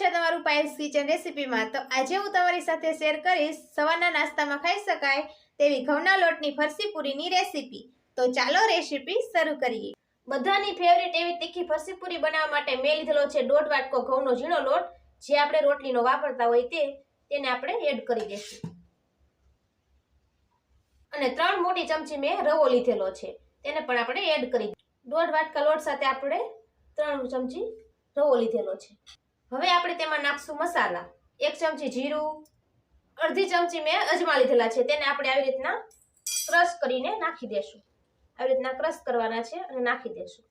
છે તમારું pious kitchen રેસીપીમાં. તો આજે હું તમારી સાથે શેર કરીશ, સવારના નાસ્તામાં ખાઈ શકાય તેવી ઘઉંના લોટની ફરસી પૂરીની રેસીપી. તો ચાલો રેસીપી શરૂ કરીએ. બધાની ફેવરેટ એવી તીખી ફરસી પૂરી બનાવવા માટે મેં લીધેલો છે દોઢ વાટકો ઘઉંનો ઝીણો લોટ. જે આપણે રોટલીનો વાપરતા હોય તે, તેને આપણે એડ કરી દઈશું. અને ત્રણ મોટી ચમચી મેં રવો લીધેલો છે, તેને પણ આપણે એડ કરી દોઢ વાટકા લોટ સાથે આપણે ત્રણ ચમચી રવો લીધેલો છે. હવે આપણે તેમાં નાખશું મસાલા. એક ચમચી જીરું, અડધી ચમચી મેં અજમા લીધેલા છે, તેને આપણે આવી રીતના ક્રશ કરીને નાખી દેશું. આવી રીતના ક્રશ કરવાના છે અને નાખી દેશું.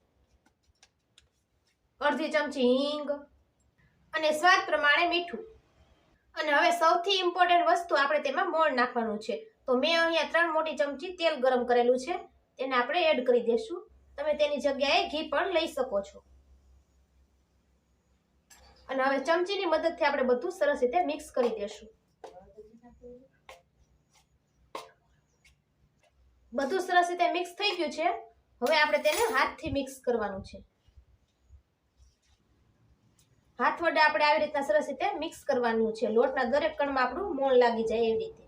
અડધી ચમચી હિંગ અને સ્વાદ પ્રમાણે મીઠું. અને હવે સૌથી ઇમ્પોર્ટન્ટ વસ્તુ આપણે તેમાં મોણ નાખવાનું છે. તો મેં અહીંયા ત્રણ મોટી ચમચી તેલ ગરમ કરેલું છે, તેને આપણે એડ કરી દેશું. તમે તેની જગ્યાએ ઘી પણ લઈ શકો છો. અને હવે ચમચીની મદદથી આપણે બધું સરસ રીતે મિક્સ કરી દેશું. બધું સરસ રીતે મિક્સ થઈ ગયું છે. હવે આપણે તેને હાથથી મિક્સ કરવાનું છે. હાથ વડે આપણે આવી રીતના સરસ રીતે મિક્સ કરવાનું છે. લોટના દરેક કણમાં આપણું મોણ લાગી જાય એવી રીતે.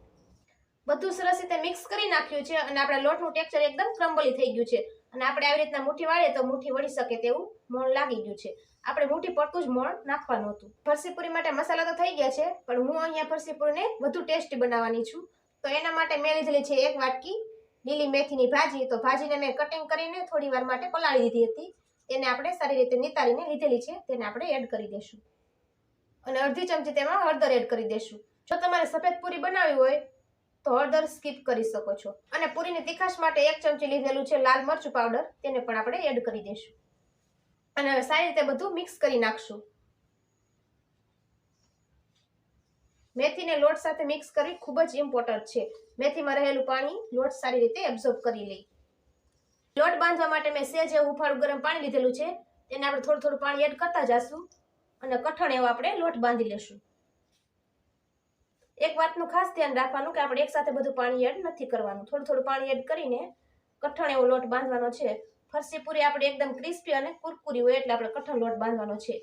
બધું સરસ રીતે મિક્સ કરી નાખ્યું છે અને આપણા લોટનું ટેક્સચર એકદમ ક્રમ્બલી થઈ ગયું છે. અને આપણે આવી રીતના મુઠ્ઠી વાળીએ તો મુઠ્ઠી વળી શકે તેવું મોણ લાગી ગયું છે. આપણે મોટી પડતું જ મોણ નાખવાનું હતું. ફરસીપુરી માટે મસાલા તો થઈ ગયા છે, પણ હું અહીંયા ફરસીપુરીને વધુ ટેસ્ટી બનાવવાની છું. તો એના માટે મેં લીધેલી છે એક વાટકી લીલી મેથીની ભાજી. તો ભાજીને મેં કટિંગ કરીને થોડી વાર માટે પલાળી દીધી હતી. તેને આપણે સારી રીતે નિતારીને લીધેલી છે. તેને આપણે એડ કરી દઈશું અને અડધી ચમચી તેમાં હળદર એડ કરી દઈશું જો તમારે સફેદ પૂરી બનાવવી હોય, તો હળદર સ્કીપ કરી શકો છો. અને પૂરીની તીખાશ માટે એક ચમચી લીધેલું છે લાલ મરચું પાવડર તેને પણ આપણે એડ કરી દઈશું અને હવે સારી રીતે બધું મિક્સ કરી નાખશું. મેથીને લોટ સાથે મિક્સ કરવી ખૂબ જ ઇમ્પોર્ટન્ટ છે. મેથીમાં રહેલું પાણી લોટ સારી રીતે એબ્ઝોર્બ કરી લે લોટ બાંધવા માટે મેં સેજ એવું હુંફાળું ગરમ પાણી લીધેલું છે. તેને આપણે થોડું થોડું પાણી એડ કરતા જશું અને કઠણ એવો આપણે લોટ બાંધી લેશું. એક વાતનું ખાસ ધ્યાન રાખવાનું કે આપણે એકસાથે બધું પાણી એડ નથી કરવાનું. થોડું થોડું પાણી એડ કરીને કઠણ એવો લોટ બાંધવાનો છે. ફરસી પૂરી આપણે એકદમ ક્રિસ્પી અને કુરકુરી હોય એટલે આપણે કઠણ લોટ બાંધવાનો છે.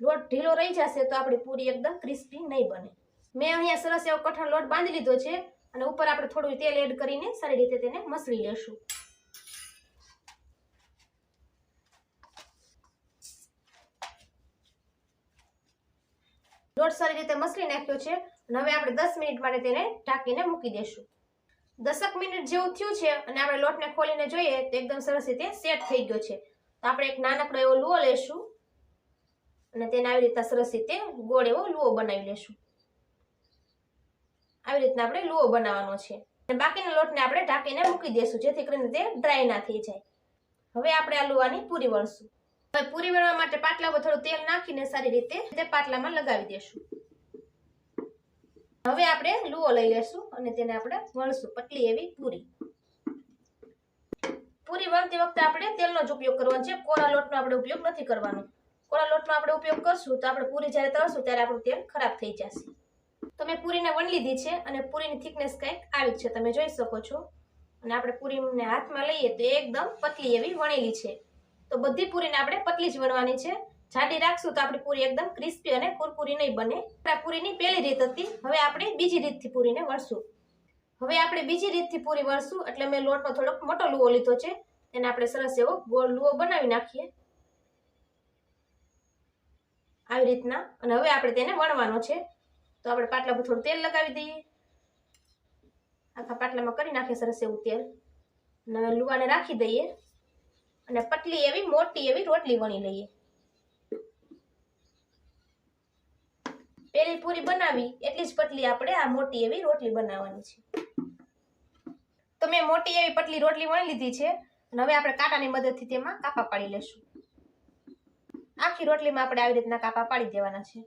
લોટ ઢીલો રહી જશે તો આપણી પૂરી એકદમ ક્રિસ્પી નહીં બને. મેં અહીંયા સરસ એવો કઠણ લોટ બાંધી લીધો છે અને ઉપર આપણે થોડું તેલ એડ કરીને સારી રીતે તેને મસળી લેશું. લોટ સારી રીતે મસળી નાખ્યો છે હવે આપણે દસ મિનિટ માટે તેને ઢાંકીને મૂકી દેશું. દસક મિનિટ જેવું થયું છે અને આપણે લોટને ખોલીને જોઈએ તો એકદમ સરસ રીતે સેટ થઈ ગયો છે. તો આપણે એક નાનકડો એવો લુઓ લેશું અને તેને આવી રીતના સરસ રીતે ગોળ એવો લુઓ બનાવી લેશું. આવી રીતના આપણે લુઓ બનાવવાનો છે. અને બાકીના લોટને આપણે ઢાંકીને મૂકી દઈશું જેથી કરીને તે ડ્રાય ના થઈ જાય. હવે આપણે આ લુવાની પૂરી વળશું હવે પૂરી વળવા માટે પાટલામાં થોડું તેલ નાખીને સારી રીતે તે પાટલામાં લગાવી દેશું. હવે આપણે લુઓ લઈ લેશું અને તેને આપણે વણશું. પતલી એવી પૂરી. પૂરી વણતી વખતે આપણે તેલનો જ ઉપયોગ કરવાનો છે. કોરા લોટનો આપણે ઉપયોગ નથી કરવાનો. કોરા લોટનો આપણે ઉપયોગ કરશું તો આપણે પૂરી જ્યારે તળશું ત્યારે આપણું તેલ ખરાબ થઈ જશે. તો મેં પૂરીને વણ લીધી છે અને પૂરીની થિકનેસ કંઈક આવી છે. તમે જોઈ શકો છો. અને આપણે પૂરીને હાથમાં લઈએ તો એકદમ પતલી એવી વણેલી છે. તો બધી પૂરીને આપણે પતલી જ વણવાની છે. જાડી રાખશું તો આપણી પૂરી એકદમ ક્રિસ્પી અને કુરકુરી નહીં બને. આ પૂરીની પહેલી રીત હતી. હવે આપણે બીજી રીતથી પૂરીને વળશું. હવે આપણે બીજી રીતથી પૂરી વળશું. એટલે મેં લોટનો થોડોક મોટો લુઓ લીધો છે. એને આપણે સરસ એવો ગોળ લુઓ બનાવી નાખીએ. આવી રીતના. અને હવે આપણે તેને વણવાનો છે. તો આપણે પાટલા પર થોડું તેલ લગાવી દઈએ. આખા પાટલામાં કરી નાખીએ સરસ એવું તેલ. અને હવે લુવાને રાખી દઈએ. અને પતલી એવી, મોટી એવી રોટલી વણી લઈએ. પેલી પૂરી બનાવી, એટલી જ પતલી આપણે આ મોટી એવી રોટલી બનાવવાની છે. તો મેં મોટી એવી પતલી રોટલી વણી લીધી છે, અને હવે આપણે કાંટાની મદદથી તેમાં કાપા પાડી લેશું. આખી રોટલીમાં આપણે આવી રીતના કાપા પાડી દેવાના છે.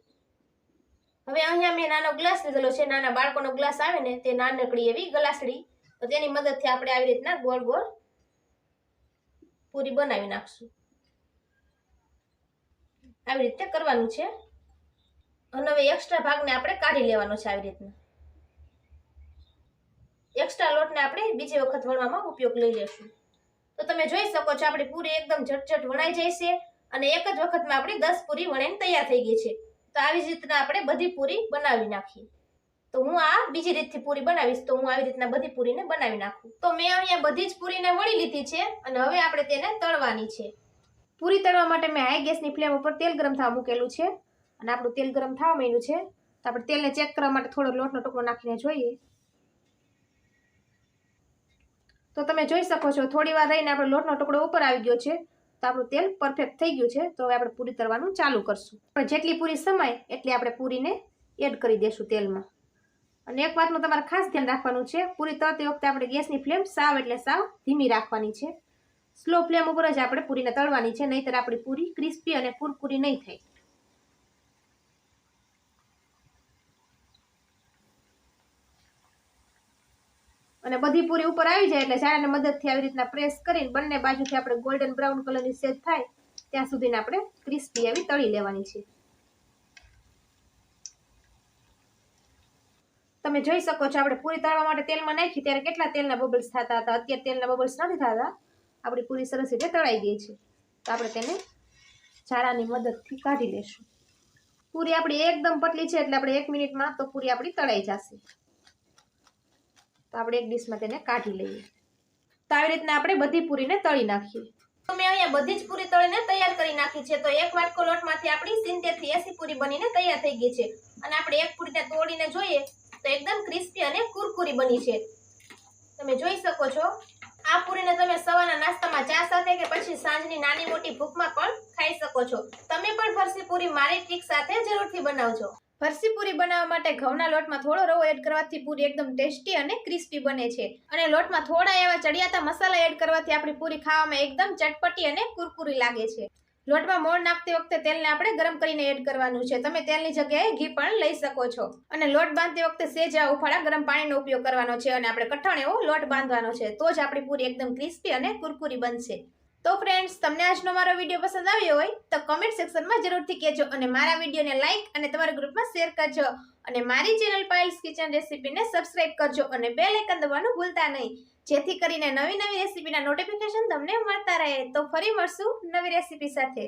હવે અહીંયા મેં નાનો ગ્લાસ લીધેલો છે, નાના બાળકોનો ગ્લાસ આવે ને, તે નાનકડી એવી ગલાસડી. તો તેની મદદથી આપણે આવી રીતના ગોળ ગોળ પૂરી બનાવી નાખશું. આવી રીતે કરવાનું છે. અને હવે એક્સ્ટ્રા ભાગને આપણે કાઢી લેવાનો છે આવી રીતના. એક્સ્ટ્રા લોટને આપણે બીજી વખત વણવામાં ઉપયોગ લઈ લેશું. તો તમે જોઈ શકો છો આપણી પૂરી એકદમ ઝટઝટ વણાઈ જાય છે અને એક જ વખતમાં આપણી દસ પૂરી વણીને તૈયાર થઈ ગઈ છે. તો આવી જ રીતના આપણે બધી પૂરી બનાવી નાખીએ. તો હું આ બીજી રીતથી પૂરી બનાવીશ. તો હું આવી રીતના બધી પૂરીને બનાવી નાખું. તો મેં અહીંયા બધી જ પૂરીને વણી લીધી છે અને હવે આપણે તેને તળવાની છે. પૂરી તળવા માટે મેં હાઈ ગેસની ફ્લેમ ઉપર તેલ ગરમ થવા મૂકેલું છે. અને આપણું તેલ ગરમ થવા માંડ્યું છે, તો આપણે તેલને ચેક કરવા માટે થોડો લોટનો ટુકડો નાખીને જોઈએ. તો તમે જોઈ શકો છો, થોડી વાર રહીને આપણો લોટનો ટુકડો ઉપર આવી ગયો છે, તો આપણું તેલ પરફેક્ટ થઈ ગયું છે, તો હવે આપણે પૂરી તરવાનું ચાલુ કરશું. પણ જેટલી પૂરી સમાય, એટલી આપણે પૂરીને એડ કરી દેશું તેલમાં. અને એક વાતનું તમારે ખાસ ધ્યાન રાખવાનું છે, પૂરી તળતી વખતે આપણે ગેસની ફ્લેમ સાવ એટલે સાવ ધીમી રાખવાની છે. સ્લો ફ્લેમ ઉપર જ આપણે પૂરીને તળવાની છે, નહીંતર આપણી પૂરી ક્રિસ્પી અને પૂરપૂરી નહીં થાય. અને બધી પૂરી ઉપર આવી જાય એટલે ચારાની મદદથી આવી રીતના પ્રેસ કરીને બંને બાજુથી આપણે ગોલ્ડન બ્રાઉન કલરની સેજ થાય, ત્યાં સુધીને આપણે ક્રિસ્પી એવી તળી લેવાની છે. તમે જોઈ શકો છો, આપણે પૂરી તળવા માટે તેલમાં નાખી, ત્યારે કેટલા તેલના બબલ્સ થતા હતા? અત્યારે તેલના બબલ્સ નથી થતા. આપણી પૂરી સરસ રીતે તળાઈ ગઈ છે. તો આપણે તેને જાળાની મદદથી કાઢી લેશું. પૂરી આપણી એકદમ પતલી છે, એટલે આપણે એક મિનિટમાં તો પૂરી આપણી તળાઈ જશે. તો આપણે એક ડીશમાં તેને કાઢી લઈએ. તો આવી રીતના આપણે બધી પૂરીને તળી નાખીએ. તો મેં અહીંયા બધી જ પૂરી તળીને તૈયાર કરી નાખી છે. તો એક વાટકો લોટમાંથી આપણી સિત્તેરથી એસી પૂરી બનીને તૈયાર થઈ ગઈ છે. અને આપણે એક પૂરીને તોડીને જોઈએ તો એકદમ ક્રિસ્પી અને કુરકુરી બની છે. તમે જોઈ શકો છો. આ પૂરીને તમે સવારના નાસ્તામાં ચા સાથે કે પછી સાંજની નાની મોટી ભૂખમાં પણ ખાઈ શકો છો. તમે પણ ફરસી પૂરી મારી ટ્રીક સાથે જરૂરથી બનાવજો. ફરસી પૂરી બનાવવા માટે ઘઉંના લોટમાં થોડો રવો એડ કરવાથી પૂરી એકદમ ટેસ્ટી અને ક્રિસ્પી બને છે. અને લોટમાં થોડા એવા ચડિયાતા મસાલા એડ કરવાથી આપણી પૂરી ખાવામાં એકદમ ચટપટી અને કુરકુરી લાગે છે. લોટમાં મોણ નાખતી વખતે તેલને આપણે ગરમ કરીને એડ કરવાનું છે. તમે તેલની જગ્યાએ ઘી પણ લઈ શકો છો. અને લોટ બાંધતી વખતે સેજ ઉફાળા ગરમ પાણીનો ઉપયોગ કરવાનો છે અને આપણે કઠણ એવો લોટ બાંધવાનો છે. તો જ આપણી પૂરી એકદમ ક્રિસ્પી અને કુરકુરી બનશે. તો ફ્રેન્ડ્સ તમને આજનો મારો વીડિયો પસંદ આવ્યો હોય, તો કમેન્ટ સેક્શનમાં જરૂરથી કહેજો અને મારા વિડીયોને લાઇક અને તમારા ગ્રુપમાં શેર કરજો. અને મારી ચેનલ પાયલ્સ કિચન રેસીપીને સબસ્ક્રાઇબ કરજો અને બે આઇકન દબાવવાનું ભૂલતા નહીં. જેથી કરીને નવી નવી રેસીપીના નોટિફિકેશન તમને મળતા રહે. તો ફરી મળશું નવી રેસીપી સાથે.